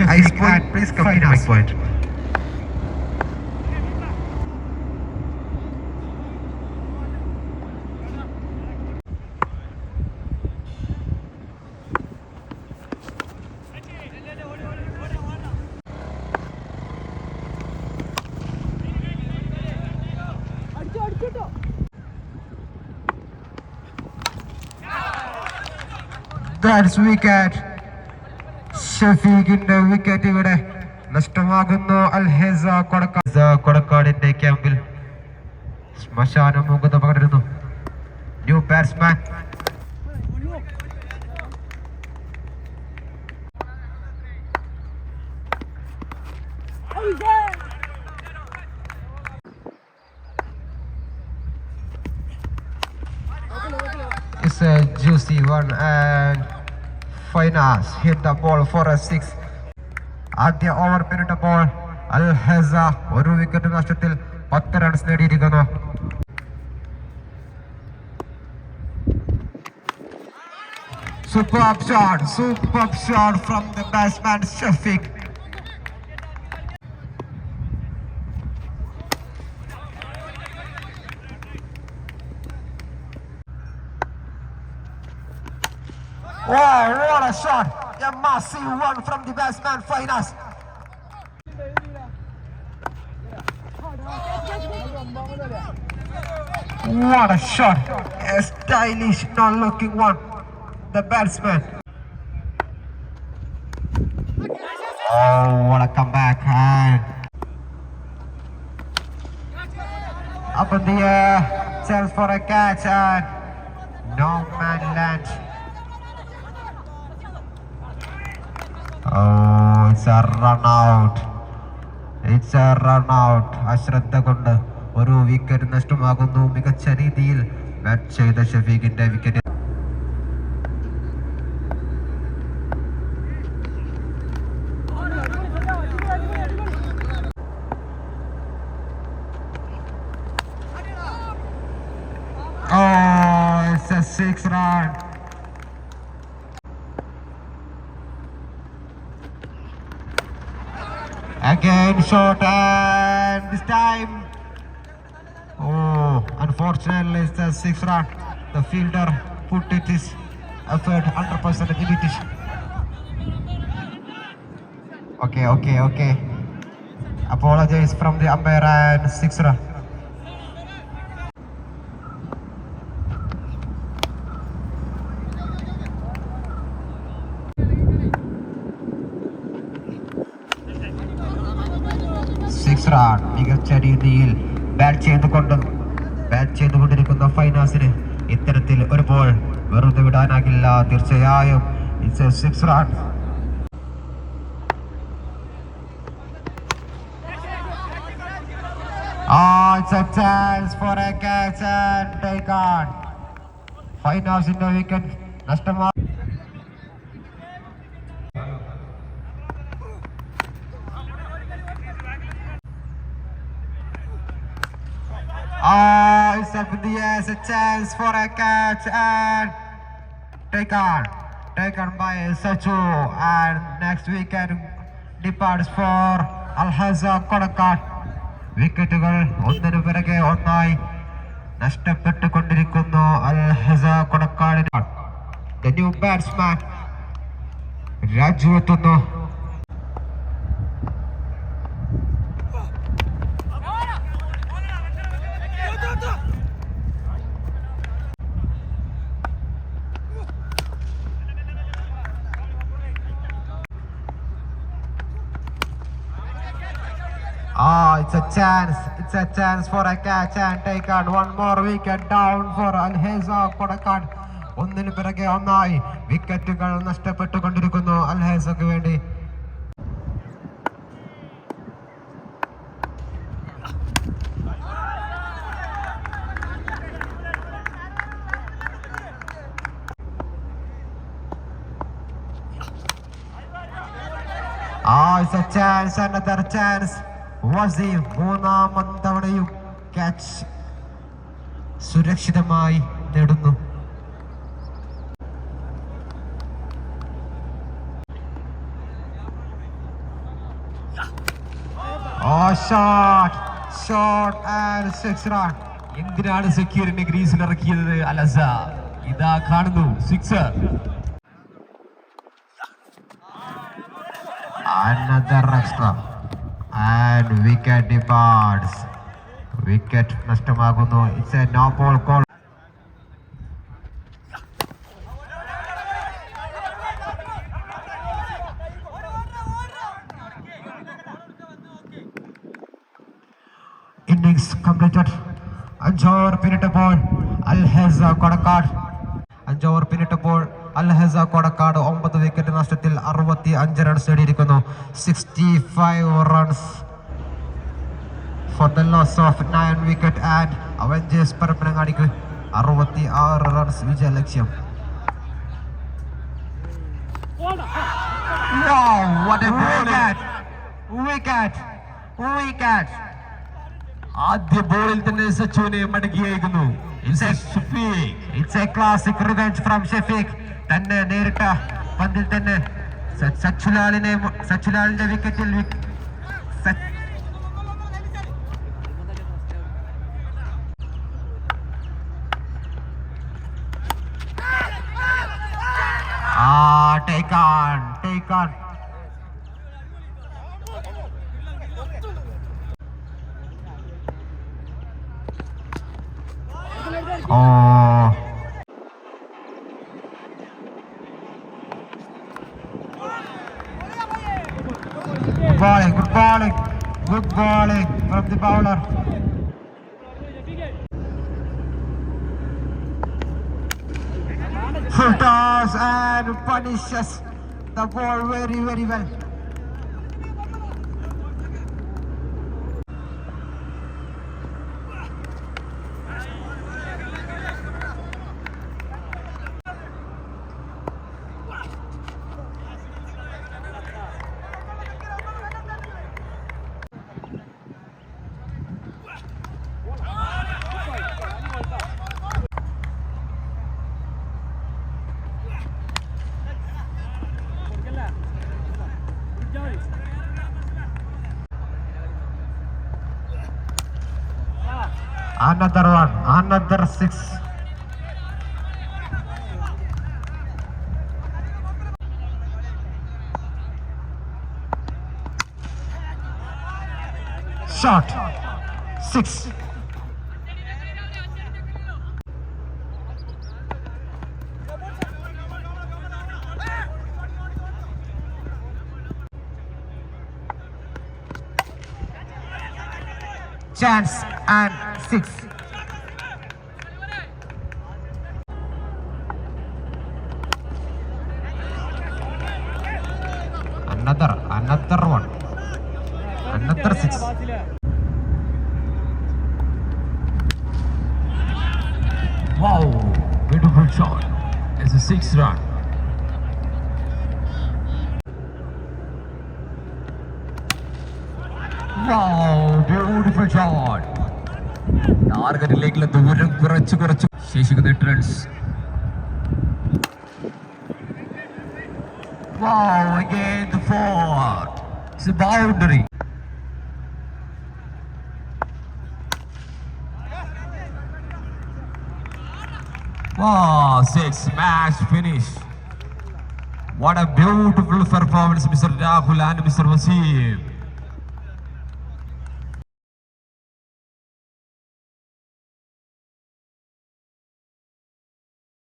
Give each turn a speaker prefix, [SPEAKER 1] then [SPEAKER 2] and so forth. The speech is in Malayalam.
[SPEAKER 1] Ice point, please come to my point. That's wicket. ഷഫീഖിന്റെ വിക്കറ്റ് ഇവിടെ നഷ്ടമാകുന്നു. അൽഹെസ കൊടക്കാട് കൊടക്കാടിന്റെ ക്യാമ്പിൽ ശ്മശാന മുഖത്ത് പകരുന്നു new batsman It's a juicy one and Finas hit the ball for a six. ആദ്യ ഓവർ പിന്നിട്ട ബോൾ അൽ ഹെസ ഒരു വിക്കറ്റ് നഷ്ടത്തിൽ പത്ത് റൺസ് നേടിയിരിക്കുന്നു Superb shot, superb shot from the batsman Shafiq. Wow, what a shot! A massive one from the batsman Finas. What a shot! A stylish, non-looking one. The batsman. Oh, what a comeback! And up in the air, chance for a catch, and no man land. Oh, it's a run out. It's a run out. അശ്രദ്ധ കൊണ്ട് ഒരു വിക്കറ്റ് നഷ്ടമാകുന്നു മികച്ച രീതിയിൽ ബാറ്റ് ചെയ്ത ഷഫീഖിന്റെ wicket Again shot and this time. Oh, unfortunately it's a six run. The fielder put it his effort 100% give it. Okay, okay, okay. Apologize from the umpire and six run. Run മികച്ച രീതിയിൽ ബാറ്റ് ചെയ്തുകൊണ്ട് ബാറ്റ് ചെയ്തുകൊണ്ടിരിക്കുന്ന ഫൈനാസിന് ഇത്തരത്തിൽ ഒരു ബോൾ വെറുതെ വിടാനാകില്ല തീർച്ചയായും it's a six run Ah, it's a chance for a catch and take on. it's up in the air, it's a chance for a catch and take on. Taken by Sachu and next weekend departs for Al-Hazza Kodakat. വിക്കറ്റുകൾ ഒന്നിനു പിറകെ ഒന്നായി നഷ്ടപ്പെട്ടുകൊണ്ടിരിക്കുന്നു അൽ ഹസ കൊടക്കാടിന് ദ ന്യൂ ബാറ്റ്സ്മാൻ രാജു എത്തുന്നു Ah, it's a chance. It's a chance for a catch and take out one more wicket down for Al Heza Kodakat. ഒന്നിന് പിറകെ ഒന്നായി വിക്കറ്റുകൾ നഷ്ടപ്പെട്ടുകൊണ്ടിരിക്കുന്നു അൽ ഹേസക്ക് വേണ്ടി Ah, it's a chance, another chance. Waseem മൂന്നാമൻ തവണയും ക്യാച്ച് സുരക്ഷിതമായി നേടുന്നു.
[SPEAKER 2] എന്തിനാണ് സക്കീറിനെ ഗ്രീസിൽ ഇറക്കിയത് അലസ ഇതാ കാണുന്നു sixer
[SPEAKER 1] another extra. And wicket departs. Wicket നഷ്ടമാകുന്നു it's a no ball call innings completed അഞ്ചോവർ പിന്നിട്ടപ്പോൾ അൽഹെസ Kodakkad അഞ്ചോവർ പിന്നിട്ടപ്പോൾ അൽഹെസ Kodakkad ഒമ്പത് വിക്കറ്റ് നഷ്ടത്തിൽ അറുപത്തി അഞ്ച് runs നേടിയിരിക്കുന്നു sixty five runs for the loss of nine wicket and avengers പരപ്പനങ്ങാടിക്ക് അറുപത്തി ആറ് റൺസ് വിജയ ലക്ഷ്യം Wow, what a wicket! Wicket! Wicket!
[SPEAKER 2] ആദ്യ ബോളിൽ തന്നെ സച്ചുവിനെ മടക്കിയേക്കുന്നു.
[SPEAKER 1] It's a classic revenge from Shafeeq തന്നെ നേരിട്ട പന്തിൽ തന്നെ സച്ചുലാലിനെ സച്ചുലാലിന്റെ വിക്കറ്റിൽ ആ take on take on Good bowling, good bowling, good bowling from the bowler. Full and punishes the ball very, very well. Another one another six shot six Chance and six. Another, another one. Another six.
[SPEAKER 2] Wow, beautiful shot. It's a six run. Wow, beautiful shot. ടാർഗറ്റിലേക്കുള്ള ദൂരം കുറച്ച് കുറച്ച് ശേഷിക്കുന്ന എട്ട് runs Wow, again the four. It's a boundary. Wow, six match finish. What a beautiful performance, Mr. Rahul and Mr. Wasim.